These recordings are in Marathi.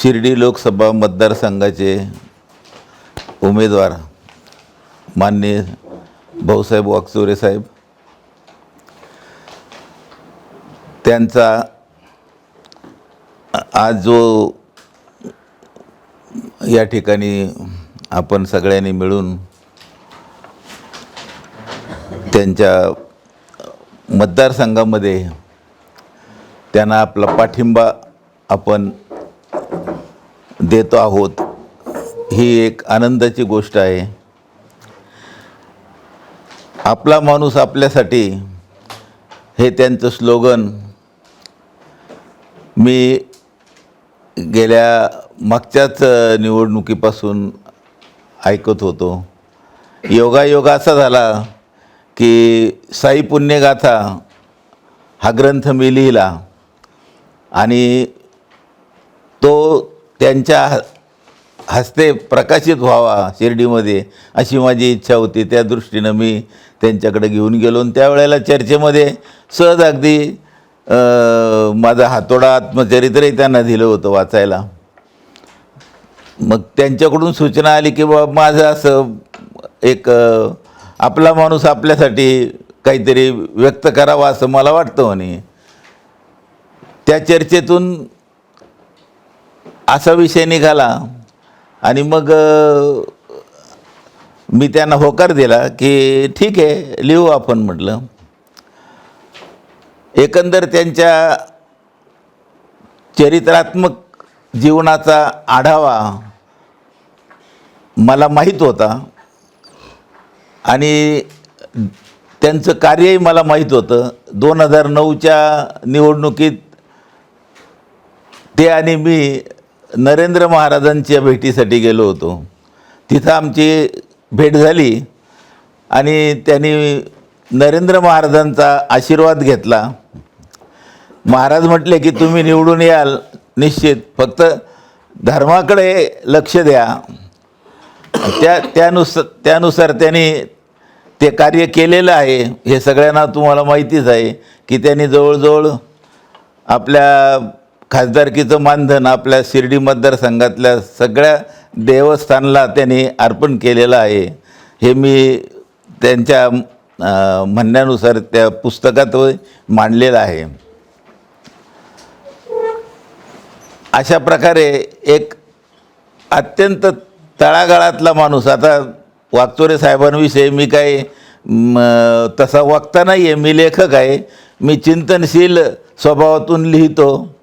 शिर्डी लोकसभा मतदारसंघाचे उमेदवार माननीय भाऊसाहेब वाकचोरे साहेब. त्यांचा आज जो या ठिकाणी आपण सगळ्यांनी मिळून त्यांच्या मतदारसंघामध्ये त्यांना आपला पाठिंबा आपण देतो आहोत ही एक आनंदाची गोष्ट आहे. आपला माणूस आपल्यासाठी हे त्यांचं स्लोगन मी गेल्या मागच्याच निवडणुकीपासून ऐकत होतो. योगायोग असा झाला की साई पुण्यगाथा हा ग्रंथ मी लिहिला आणि तो त्यांच्या ह- हस्ते प्रकाशित व्हावा शिर्डीमध्ये अशी माझी इच्छा होती. त्या दृष्टीनं मी त्यांच्याकडे घेऊन गेलो आणि त्यावेळेला चर्चेमध्ये सहज अगदी माझा हातोडा आत्मचरित्रही त्यांना दिलं होतं वाचायला. मग त्यांच्याकडून सूचना आली की बाबा माझं असं एक आपला माणूस आपल्यासाठी काहीतरी व्यक्त करावा असं मला वाटतं म्हणे. त्या चर्चेतून असा विषय निघाला आणि मग मी त्यांना होकार दिला की ठीक आहे लिहू आपण म्हटलं. एकंदर त्यांच्या चरित्रात्मक जीवनाचा आढावा मला माहीत होता आणि त्यांचं कार्यही मला माहीत होतं. दोन हजार नऊच्या निवडणुकीत ते आणि मी नरेंद्र महाराजांच्या भेटीसाठी गेलो होतो. तिथं आमची भेट झाली आणि त्यांनी नरेंद्र महाराजांचा आशीर्वाद घेतला. महाराज म्हटले की तुम्ही निवडून याल निश्चित. फक्त धर्माकडे लक्ष द्या. त्या त्यानुसार त्यानुसार त्यांनी ते कार्य केलेलं आहे. हे सगळ्यांना तुम्हाला माहितीच आहे की त्यांनी जवळजवळ आपल्या खासदारकीचं मानधन आपल्या शिर्डी मतदारसंघातल्या सगळ्या देवस्थानला त्यांनी अर्पण केलेलं आहे. हे मी त्यांच्या म्हणण्यानुसार त्या पुस्तकात मांडलेलं आहे. अशा प्रकारे एक अत्यंत तळागाळातला माणूस आता वागचोरे साहेबांविषयी मी काही तसा वक्ता नाही आहे मी लेखक आहे. मी चिंतनशील स्वभावातून लिहितो.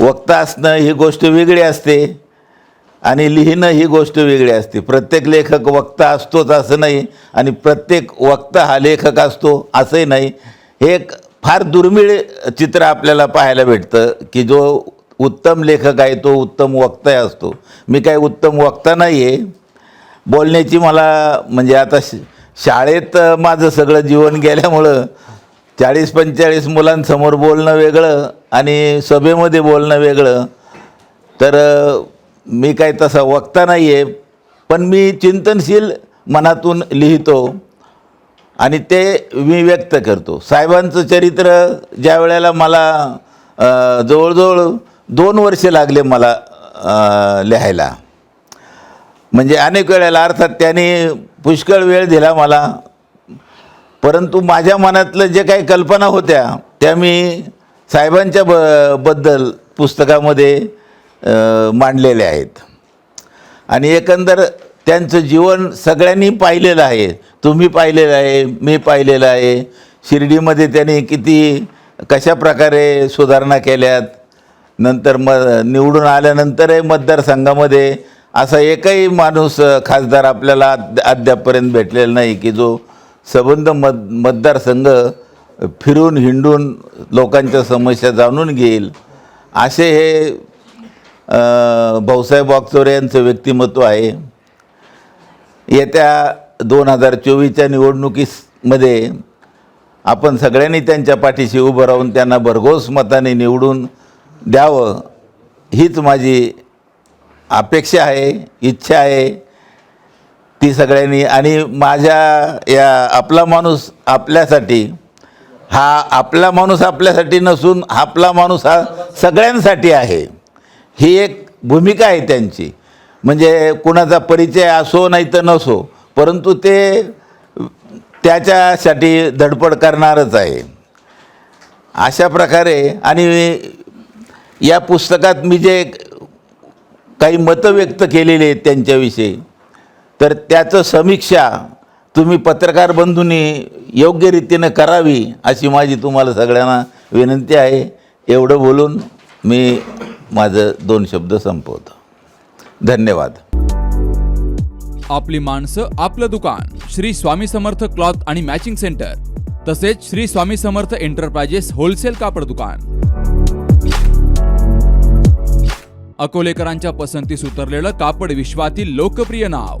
वक्ता असणं ही गोष्ट वेगळी असते आणि लिहिणं ही गोष्ट वेगळी असते. प्रत्येक लेखक वक्ता असतोच असं नाही आणि प्रत्येक वक्ता हा लेखक असतो असंही नाही. हे एक फार दुर्मिळ चित्र आपल्याला पाहायला भेटतं की जो उत्तम लेखक आहे तो उत्तम वक्ता असतो. मी काही उत्तम वक्ता नाही आहे बोलण्याची मला म्हणजे आता श शाळेत माझं सगळं जीवन गेल्यामुळं चाळीस पंचेचाळीस मुलांसमोर बोलणं वेगळं आणि सभेमध्ये बोलणं वेगळं. तर मी काय तसा वक्ता नाही आहे पण मी चिंतनशील मनातून लिहितो आणि ते मी व्यक्त करतो. साहेबांचं चरित्र ज्या वेळेला मला जवळजवळ दोन वर्षे लागले मला लिहायला. म्हणजे अनेक वेळेला अर्थात त्यांनी पुष्कळ वेळ दिला मला. परंतु माझ्या मनातलं जे काही कल्पना होत्या त्या मी साहेबांच्या ब बद्दल पुस्तकामध्ये मांडलेल्या आहेत. आणि एकंदर त्यांचं जीवन सगळ्यांनी पाहिलेलं आहे. तुम्ही पाहिलेलं आहे मी पाहिलेलं आहे. शिर्डीमध्ये त्यांनी किती कशा प्रकारे सुधारणा केल्यात. नंतर म निवडून आल्यानंतरही मतदारसंघामध्ये असा एकही माणूस खासदार आपल्याला अद्या अद्यापपर्यंत भेटलेला नाही की जो संबंध मत मतदारसंघ फिरून हिंडून लोकांच्या समस्या जाणून घेईल. असे हे भाऊसाहेब वागचोरे यांचं व्यक्तिमत्व आहे. येत्या दोन हजार चोवीसच्या निवडणुकीमध्ये आपण सगळ्यांनी त्यांच्या पाठीशी उभं राहून त्यांना भरघोस मताने निवडून द्यावं हीच माझी अपेक्षा आहे इच्छा आहे. ती सगळ्यांनी आणि माझ्या या आपला माणूस आपल्यासाठी हा आपला माणूस आपल्यासाठी नसून आपला माणूस हा सगळ्यांसाठी आहे. ही एक भूमिका आहे त्यांची. म्हणजे कुणाचा परिचय असो नाही तर नसो परंतु ते त्याच्यासाठी धडपड करणारच आहे. अशा प्रकारे आणि या पुस्तकात मी जे काही मतं व्यक्त केलेली आहेत त्यांच्याविषयी तर त्याचं समीक्षा तुम्ही पत्रकार बंधूंनी योग्य रीतीनं करावी अशी माझी तुम्हाला सगळ्यांना विनंती आहे. एवढं बोलून मी माझं दोन शब्द संपवतो. धन्यवाद. आपली माणसं आपलं दुकान श्री स्वामी समर्थ क्लॉथ आणि मॅचिंग सेंटर तसेच श्री स्वामी समर्थ एंटरप्राइजेस होलसेल कापड दुकान. अकोलेकरांच्या पसंतीस उतरलेलं कापड विश्वातील लोकप्रिय नाव.